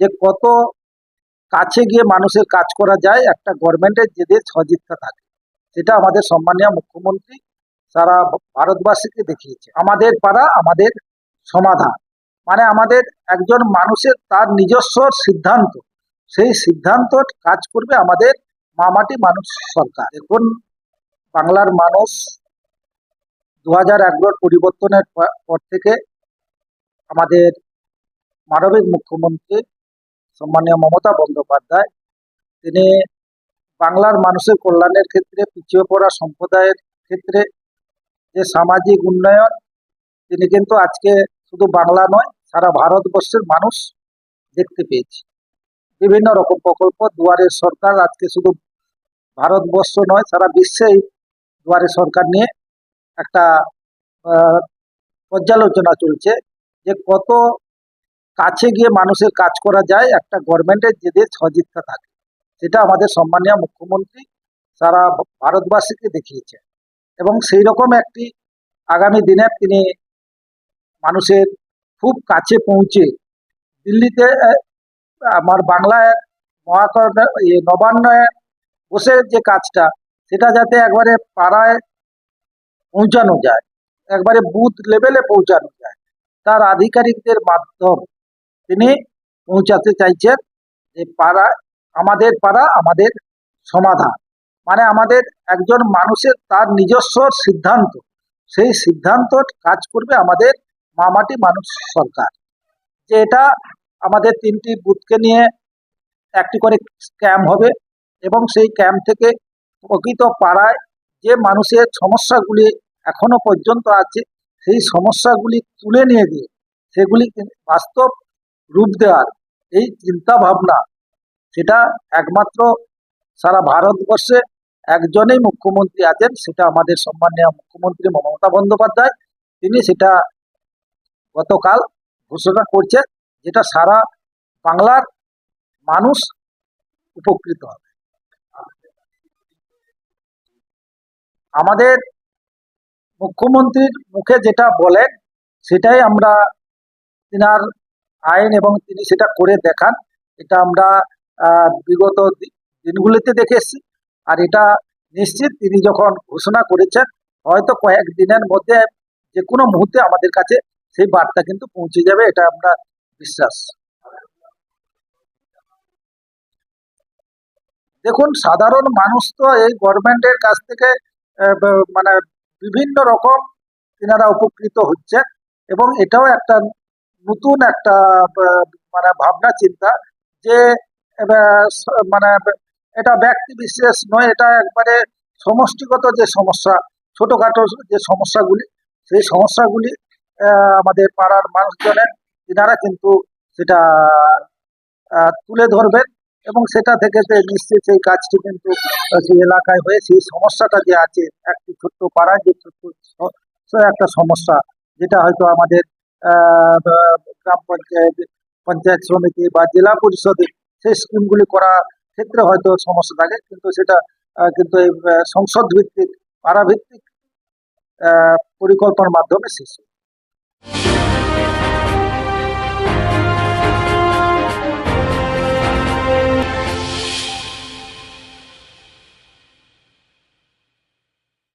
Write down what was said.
যে কত কাছে গিয়ে মানুষের কাজ করা যায়, একটা গভর্নমেন্টের যেদের সদিচ্ছা থাকে, সেটা আমাদের সম্মানীয় মুখ্যমন্ত্রী সারা ভারতবাসীকে দেখিয়েছে। আমাদের পাড়া, আমাদের সমাধান। মানে আমাদের একজন মানুষের তার নিজস্ব সিদ্ধান্ত, সেই সিদ্ধান্ত কাজ করবে আমাদের মামাটি মানুষ সরকার। এখন বাংলার মানুষ দু হাজার পরিবর্তনের পর পর থেকে আমাদের মানবিক মুখ্যমন্ত্রী সম্মানীয় মমতা বন্দ্যোপাধ্যায়, তিনি বাংলার মানুষের কল্যাণের ক্ষেত্রে, পিছিয়ে পড়া সম্প্রদায়ের ক্ষেত্রে যে সামাজিক উন্নয়ন, তিনি কিন্তু আজকে শুধু বাংলা নয়, সারা ভারতবর্ষের মানুষ দেখতে পেয়েছে। বিভিন্ন রকম প্রকল্প দুয়ারের সরকার আজকে শুধু ভারতবর্ষ নয়, সারা বিশ্বেই দুয়ারে সরকার নিয়ে একটা পর্যালোচনা চলছে যে কত কাছে গিয়ে মানুষের কাজ করা যায়, একটা গভর্নমেন্টের যেদের সদিচ্ছা থাকে, সেটা আমাদের সম্মানীয় মুখ্যমন্ত্রী সারা ভারতবাসীকে দেখিয়েছে এবং সেই রকম একটি আগামী দিনে তিনি মানুষের খুব কাছে পৌঁছে দিল্লিতে আমার বাংলায় মহাকরণ নবান্নয়ে বসে যে কাজটা, সেটা যাতে একবারে পাড়ায় পৌঁছানো যায়, একবারে বুথ লেভেলে পৌঁছানো যায়, তার আধিকারিকদের মাধ্যম তিনি পৌঁছাতে চাইছেন যে পাড়া, আমাদের পাড়া, আমাদের সমাধান। মানে আমাদের একজন মানুষের তার নিজস্ব সিদ্ধান্ত। সেই সিদ্ধান্ত কাজ করবে আমাদের মামাটি মানুষ সরকার। যে এটা আমাদের তিনটি বুথকে নিয়ে একটি করে ক্যাম্প হবে এবং সেই ক্যাম্প থেকে প্রকৃত পাড়ায় যে মানুষের সমস্যাগুলি এখনও পর্যন্ত আছে, সেই সমস্যাগুলি তুলে নিয়ে দিয়ে সেগুলি বাস্তব রূপ দেওয়ার এই চিন্তা ভাবনা, সেটা একমাত্র সারা ভারতবর্ষে একজনেই মুখ্যমন্ত্রী আছেন, সেটা আমাদের সম্মানীয় মুখ্যমন্ত্রী মমতা বন্দ্যোপাধ্যায়। তিনি সেটা গতকাল ঘোষণা করছেন, যেটা সারা বাংলার মানুষ উপকৃত হবে। আমাদের মুখ্যমন্ত্রীর মুখে যেটা বলেন, সেটাই আমরা তিনার আইন এবং তিনি সেটা করে দেখান, এটা আমরা বিগত দিনগুলিতে দেখে এসেছি। আর এটা নিশ্চিত তিনি যখন ঘোষণা করেছেন, হয়তো কয়েক দিনের মধ্যে যে কোনো মুহূর্তে আমাদের কাছে সেই বার্তা কিন্তু পৌঁছে যাবে, এটা আমরা বিশ্বাস। দেখুন, সাধারণ মানুষ তো এই গভর্নমেন্টের কাছ থেকে মানে বিভিন্ন রকম, তিনারা উপকৃত হচ্ছে এবং এটাও একটা নতুন একটা মানে ভাবনা, চিন্তা যে মানে এটা ব্যক্তি বিশেষ নয়, এটা একবারে সমষ্টিগত যে সমস্যা, ছোটখাটো যে সমস্যাগুলি, সেই সমস্যাগুলি আমাদের পাড়ার মানুষজনের তিনারা কিন্তু সেটা তুলে ধরবেন এবং সেটা থেকে নিশ্চয়ই সেই কাজটি কিন্তু সেই এলাকায় হয়ে, সেই সমস্যাটা যে আছে, একটি ছোট্ট পাড়ায় যে ছোট্ট একটা সমস্যা, যেটা হয়তো আমাদের গ্রাম পঞ্চায়েত পঞ্চায়েত সমিতি বা জেলা পরিষদে সেই স্কিমগুলি করা ক্ষেত্রে হয়তো সমস্যা থাকে, কিন্তু সেটা কিন্তু এই সংসদ ভিত্তিক পাড়া ভিত্তিক পরিকল্পনার মাধ্যমে শেষ